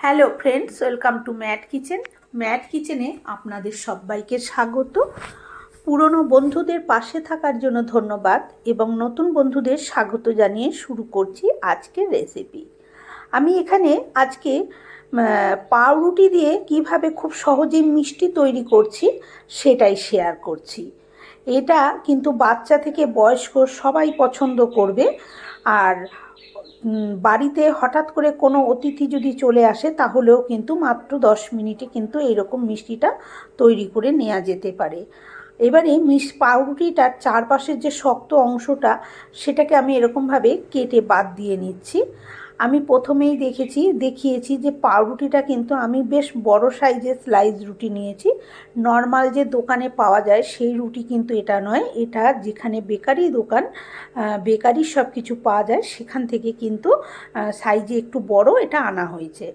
Hello friends welcome to Matt Kitchen Matt কিচেনে আপনাদের সবাইকে স্বাগত। পুরনো বন্ধুদের পাশে থাকার জন্য ধন্যবাদ এবং নতুন বন্ধুদের স্বাগত জানিয়ে শুরু করছি আজকের রেসিপি আমি এখানে আজকে পাউরুটি দিয়ে কীভাবে খুব সহজেই মিষ্টি তৈরি করছি সেটাই শেয়ার করছি। এটা কিন্তু বাচ্চা থেকে বয়স্ক সবাই পছন্দ করবে। আর বাড়িতে হঠাৎ করে কোনো অতিথি যদি চলে আসে, তাহলেও কিন্তু মাত্র দশ মিনিটে কিন্তু এইরকম মিষ্টিটা তৈরি করে নেওয়া যেতে পারে। এবারে মিস পাউরুটিটার চারপাশের যে শক্ত অংশটা, সেটাকে আমি এরকমভাবে কেটে বাদ দিয়ে নিচ্ছি। আমি প্রথমেই দেখেছি, দেখিয়েছি যে পাউরুটিটা কিন্তু আমি বেশ বড় সাইজের স্লাইস রুটি নিয়েছি। নর্মাল যে দোকানে পাওয়া যায় সেই রুটি কিন্তু এটা নয়। এটা যেখানে বেকারি দোকান বেকারির সব কিছু পাওয়া যায়, সেখান থেকে কিন্তু সাইজে একটু বড় এটা আনা হয়েছে।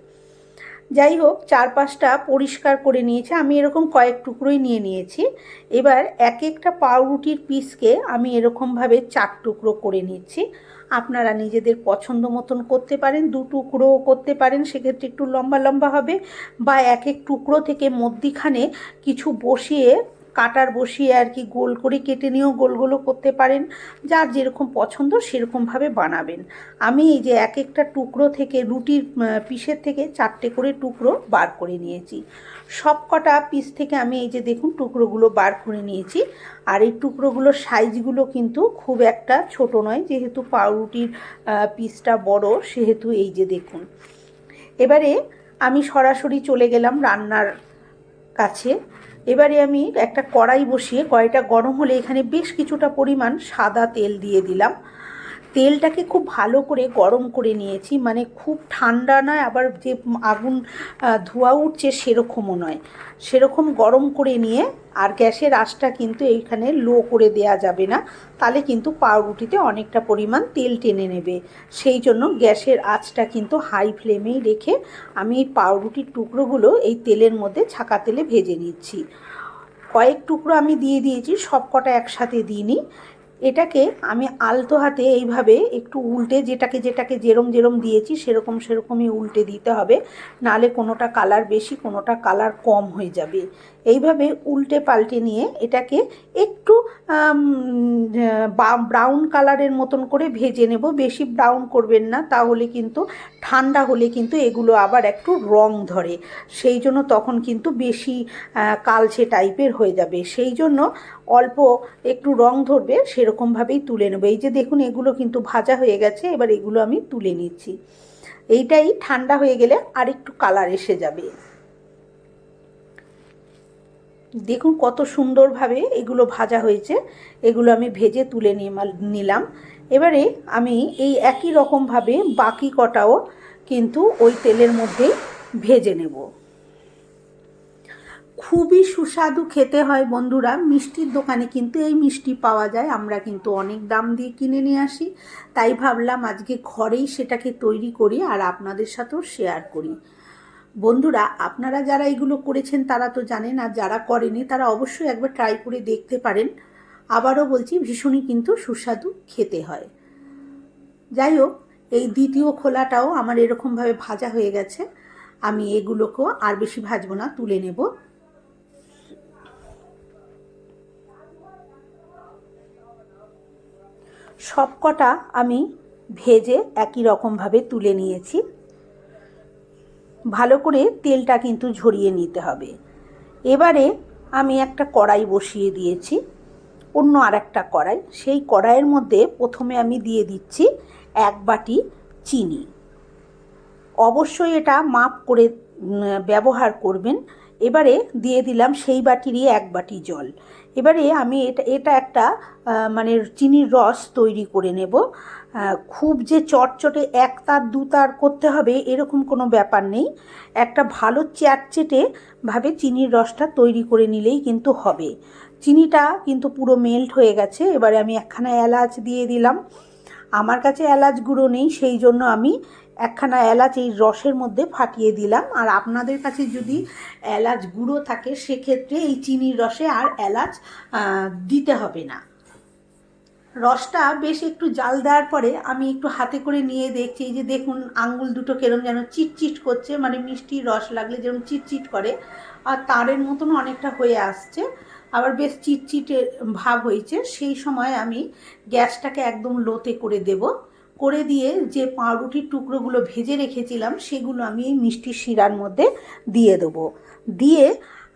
যাই হোক, চারপাশটা পরিষ্কার করে নিয়েছে। আমি এরকম কয়েক টুকরোই নিয়ে নিয়েছি। এবার এক একটা পাউরুটির পিসকে আমি এরকমভাবে চার টুকরো করে নিচ্ছি। আপনারা নিজেদের পছন্দ মতন করতে পারেন, দু টুকরোও করতে পারেন, সেক্ষেত্রে একটু লম্বা লম্বা হবে। বা এক এক টুকরো থেকে মধ্যিখানে কিছু বসিয়ে কাটার বসিয়ে আর কি গোল করে কেটে নিয়েও গোলগুলো করতে পারেন। যার যেরকম পছন্দ সেরকমভাবে বানাবেন। আমি এই যে এক একটা টুকরো থেকে রুটির পিসের থেকে চারটে করে টুকরো বার করে নিয়েছি। সব কটা পিস থেকে আমি এই যে দেখুন টুকরোগুলো বার করে নিয়েছি। আর এই টুকরোগুলোর সাইজগুলো কিন্তু খুব একটা ছোট নয়, যেহেতু পাউরুটির পিসটা বড়, সেহেতু এই যে দেখুন। এবারে আমি সরাসরি চলে গেলাম রান্নার কাছে। এবারে আমি একটা কড়াই বসিয়ে কড়াইটা গরম হলে এখানে বেশ কিছুটা পরিমাণ সাদা তেল দিয়ে দিলাম। তেলটাকে খুব ভালো করে গরম করে নিয়েছি। মানে খুব ঠান্ডা নয়, আবার যে আগুন ধোয়া উঠছে সেরকমও নয়। সেরকম গরম করে নিয়ে, আর গ্যাসের আঁচটা কিন্তু এইখানে লো করে দেয়া যাবে না। তাহলে কিন্তু পাউরুটিতে অনেকটা পরিমাণ তেল টেনে নেবে। সেই জন্য গ্যাসের আঁচটা কিন্তু হাই ফ্লেমেই রেখে আমি এই পাউরুটির টুকরোগুলো এই তেলের মধ্যে ছাকা তেলে ভেজে নিচ্ছি। কয়েক টুকরো আমি দিয়ে দিয়েছি সব কটা একসাথে দিইনি। এটাকে আমি আলতো হাতে এইভাবে একটু উল্টে যেটাকে যেটাকে যেরম যেরম দিয়েছি সেরকম সেরকমই উল্টে দিতে হবে। নালে কোনোটা কালার বেশি, কোনোটা কালার কম হয়ে যাবে। এইভাবে উল্টে পাল্টে নিয়ে এটাকে একটু ব্রাউন কালারের মতন করে ভেজে নেব। বেশি ব্রাউন করবেন না, তাহলে কিন্তু ঠান্ডা হলে কিন্তু এগুলো আবার একটু রং ধরে। সেই জন্য তখন কিন্তু বেশি কালচে টাইপের হয়ে যাবে। সেই জন্য অল্প একটু রং ধরবে সেরকমভাবেই তুলে নেব। এই যে দেখুন, এগুলো কিন্তু ভাজা হয়ে গেছে, এবার এগুলো আমি তুলে নিচ্ছি। এইটাই ঠান্ডা হয়ে গেলে আরেকটু কালার এসে যাবে। দেখুন কত সুন্দরভাবে এগুলো ভাজা হয়েছে। এগুলো আমি ভেজে তুলে নিলাম। এবারে আমি এই একই রকমভাবে বাকি কটাও কিন্তু ওই তেলের মধ্যেই ভেজে নেব। খুবই সুস্বাদু খেতে হয় বন্ধুরা। মিষ্টির দোকানে কিন্তু এই মিষ্টি পাওয়া যায়। আমরা কিন্তু অনেক দাম দিয়ে কিনে নিয়ে আসি। তাই ভাবলাম আজকে ঘরেই সেটাকে তৈরি করি আর আপনাদের সাথেও শেয়ার করি। বন্ধুরা, আপনারা যারা এগুলো করেছেন তারা তো জানেন আর যারা করেনি তারা অবশ্যই একবার ট্রাই করে দেখতে পারেন। আবারও বলছি, ভীষণই কিন্তু সুস্বাদু খেতে হয়। যাই হোক, এই দ্বিতীয় খোলাটাও আমার এরকমভাবে ভাজা হয়ে গেছে। আমি এগুলোকেও আর বেশি ভাজবো না, তুলে নেব। সবকটা আমি ভেজে একই রকমভাবে তুলে নিয়েছি। ভালো করে তেলটা কিন্তু ঝরিয়ে নিতে হবে। এবারে আমি একটা কড়াই বসিয়ে দিয়েছি, অন্য আর একটা কড়াই। সেই কড়াইয়ের মধ্যে প্রথমে আমি দিয়ে দিচ্ছি এক বাটি চিনি। অবশ্যই এটা মাপ করে ব্যবহার করবেন। এবারে দিয়ে দিলাম সেই বাটিরই এক বাটি জল। এবারে আমি এটা এটা একটা মানে চিনির রস তৈরি করে নেব। খুব যে চটচটে এক তার, দু তার করতে হবে, এরকম কোনো ব্যাপার নেই। একটা ভালো চ্যাটচেটে ভাবে চিনির রসটা তৈরি করে নিলেই কিন্তু হবে। চিনিটা কিন্তু পুরো মেল্ট হয়ে গেছে, এবারে আমি একখানা এলাচ দিয়ে দিলাম। আমার কাছে এলাচ গুঁড়ো নেই, সেই জন্য আমি একখানা এলাচ এই রসের মধ্যে ফাটিয়ে দিলাম। আর আপনাদের কাছে যদি এলাচ গুঁড়ো থাকে, সেক্ষেত্রে এই চিনির রসে আর এলাচ দিতে হবে না। রসটা বেশ একটু জাল দেওয়ার পরে আমি একটু হাতে করে নিয়ে দেখছি যে দেখুন আঙ্গুল দুটো কেরম যেন চিটচিট করছে মানে মিষ্টি রস লাগলে যেরকম চিটচিট করে। আর তারের মতন অনেকটা হয়ে আসছে, আবার বেশ চিটচিটে ভাব হয়েছে। সেই সময় আমি গ্যাসটাকে একদম লোতে করে দেব। করে দিয়ে যে পাউরুটির টুকরোগুলো ভেজে রেখেছিলাম, সেগুলো আমি এই মিষ্টি শিরার মধ্যে দিয়ে দেবো। দিয়ে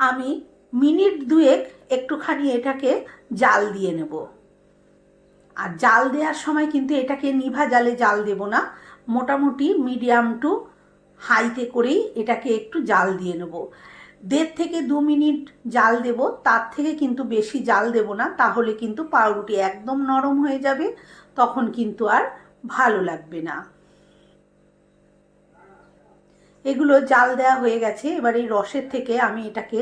আমি মিনিট দুয়েক একটুখানি এটাকে জাল দিয়ে নেব। আর জাল দেওয়ার সময় কিন্তু এটাকে নিভা জালে জাল দেব না। মোটামুটি মিডিয়াম টু হাইতে করেই এটাকে একটু জাল দিয়ে নেব। দেড় থেকে দু মিনিট জাল দেব, তার থেকে কিন্তু বেশি জাল দেব না, তাহলে কিন্তু পাউরুটি একদম নরম হয়ে যাবে, তখন কিন্তু আর ভালো লাগবে না। এগুলো জাল দেওয়া হয়ে গেছে, এবার এই রসের থেকে আমি এটাকে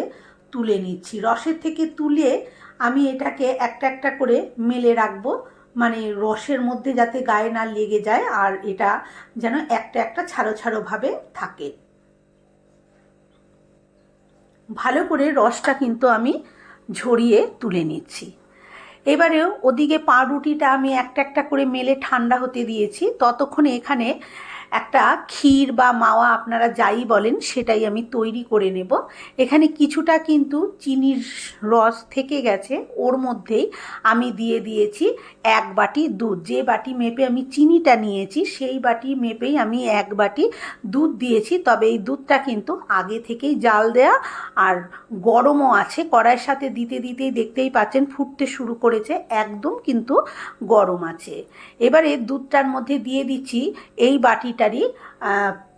তুলে নিচ্ছি। রসের থেকে তুলে আমি এটাকে একটা একটা করে মেলে রাখব মানে রসের মধ্যে যাতে গায়ে না লেগে যায় আর এটা যেন একটা একটা ছাড়ো ছাড়োভাবে থাকে। ভালো করে রসটা কিন্তু আমি ঝরিয়ে তুলে নিচ্ছি। এবারে ওদিকে পাউরুটিটা আমি একটা একটা করে মেলে ঠান্ডা হতে দিয়েছি। ততক্ষণে এখানে একটা ক্ষীর বা মাওয়া আপনারা যাই বলেন, সেটাই আমি তৈরি করে নেব। এখানে কিছুটা কিন্তু চিনির রস থেকে গেছে, ওর মধ্যেই আমি দিয়ে দিয়েছি এক বাটি দুধ। যে বাটি মেপে আমি চিনিটা নিয়েছি, সেই বাটি মেপেই আমি এক বাটি দুধ দিয়েছি। তবে এই দুধটা কিন্তু আগে থেকেই জাল দেয়া আর গরমও আছে, কড়াইয়ের সাথে দিতে দিতেই দেখতেই পাচ্ছেন ফুটতে শুরু করেছে, একদম কিন্তু গরম আছে। এবারে দুধটার মধ্যে দিয়ে দিচ্ছি এই বাটিটারই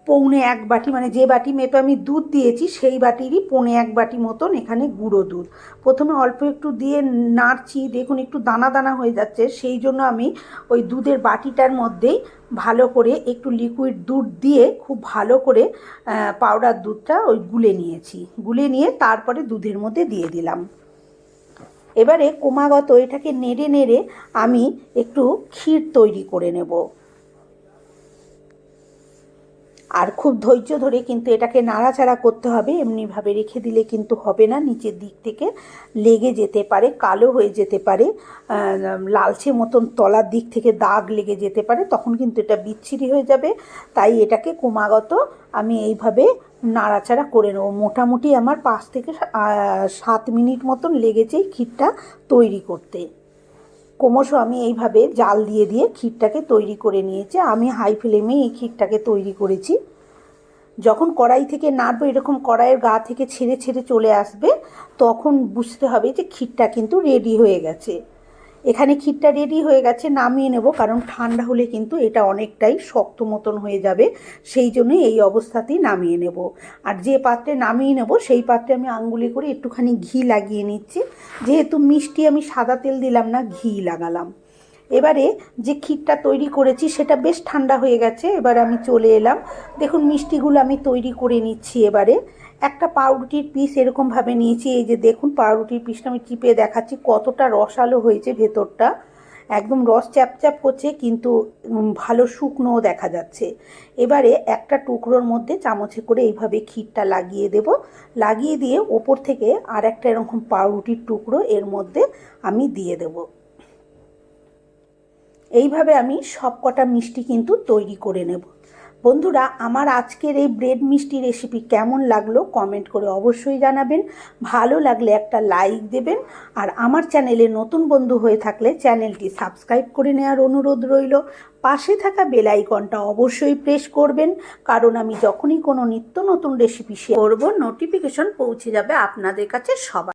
পৌনে এক বাটি মানে যে বাটি মেপে আমি দুধ দিয়েছি, সেই বাটিরই পৌনে এক বাটি মতন এখানে গুঁড়ো দুধ। প্রথমে অল্প একটু দিয়ে নাড়ছি, দেখুন একটু দানা দানা হয়ে যাচ্ছে, সেই জন্য আমি ওই দুধের বাটিটার মধ্যেই ভালো করে একটু লিকুইড দুধ দিয়ে খুব ভালো করে পাউডার দুধটা ওই গুলে নিয়েছি। গুলে নিয়ে তারপরে দুধের মধ্যে দিয়ে দিলাম। এবারে ক্রমাগত এটাকে নেড়ে নেড়ে আমি একটু ক্ষীর তৈরি করে নেব। আর খুব ধৈর্য ধরে কিন্তু এটাকে নাড়াচাড়া করতে হবে, এমনিভাবে রেখে দিলে কিন্তু হবে না, নিচের দিক থেকে লেগে যেতে পারে, কালো হয়ে যেতে পারে লালচে মতন তলার দিক থেকে দাগ লেগে যেতে পারে, তখন কিন্তু এটা বিচ্ছিরি হয়ে যাবে। তাই এটাকে ক্রমাগত আমি এইভাবে নাড়াচাড়া করে নেব। মোটামুটি আমার পাঁচ থেকে সাত মিনিট মতন লেগেছে ক্ষীরটা তৈরি করতে। ক্রমশ আমি এইভাবে জাল দিয়ে দিয়ে ক্ষীরটাকে তৈরি করে নিয়েছি। আমি হাই ফ্লেমে এই ক্ষীরটাকে তৈরি করেছি। যখন কড়াই থেকে নাড়বো, এরকম কড়াইয়ের গা থেকে ছেড়ে ছেড়ে চলে আসবে, তখন বুঝতে হবে যে ক্ষীরটা কিন্তু রেডি হয়ে গেছে। এখানে ক্ষীরটা রেডি হয়ে গেছে, নামিয়ে নেব, কারণ ঠান্ডা হলে কিন্তু এটা অনেকটাই শক্ত মতন হয়ে যাবে। সেই জন্য এই অবস্থাতেই নামিয়ে নেব। আর যে পাত্রে নামিয়ে নেব, সেই পাত্রে আমি আঙ্গুলি করে একটুখানি ঘি লাগিয়ে নিচ্ছি। যেহেতু মিষ্টি আমি সাদা তেল দিলাম না, ঘি লাগালাম। এবারে যে ক্ষীরটা তৈরি করেছি, সেটা বেশ ঠান্ডা হয়ে গেছে। এবার আমি চলে এলাম। দেখুন, মিষ্টিগুলো আমি তৈরি করে নিচ্ছি এবারে। একটা পাউরুটির পিস এরকমভাবে নিয়েছি। এই যে দেখুন পাউরুটির পিসটা আমি চিপে দেখাচ্ছি, কতটা রসালো হয়েছে ভেতরটা। একদম রস চ্যাপচ্যাপ করছে কিন্তু ভালো শুকনোও দেখা যাচ্ছে। এবারে একটা টুকরোর মধ্যে চামচে করে এইভাবে ক্ষীরটা লাগিয়ে দেব। লাগিয়ে দিয়ে ওপর থেকে আর একটা এরকম পাউরুটির টুকরো এর মধ্যে আমি দিয়ে দেব। এইভাবে আমি সব কটা মিষ্টি কিন্তু তৈরি করে নেব। বন্ধুরা, আমার আজকের এই ব্রেড মিষ্টি রেসিপি কেমন লাগল কমেন্ট করে অবশ্যই জানাবেন। ভালো লাগলে একটা লাইক দেবেন আর আমার চ্যানেলে নতুন বন্ধু হয়ে থাকলে চ্যানেলটি সাবস্ক্রাইব করে নেওয়ার অনুরোধ রইল। পাশে থাকা বেল আইকনটা অবশ্যই প্রেস করবেন, কারণ আমি যখনই কোনো নিত্য নতুন রেসিপি শেয়ার করব নোটিফিকেশন পৌঁছে যাবে আপনাদের কাছে সবাই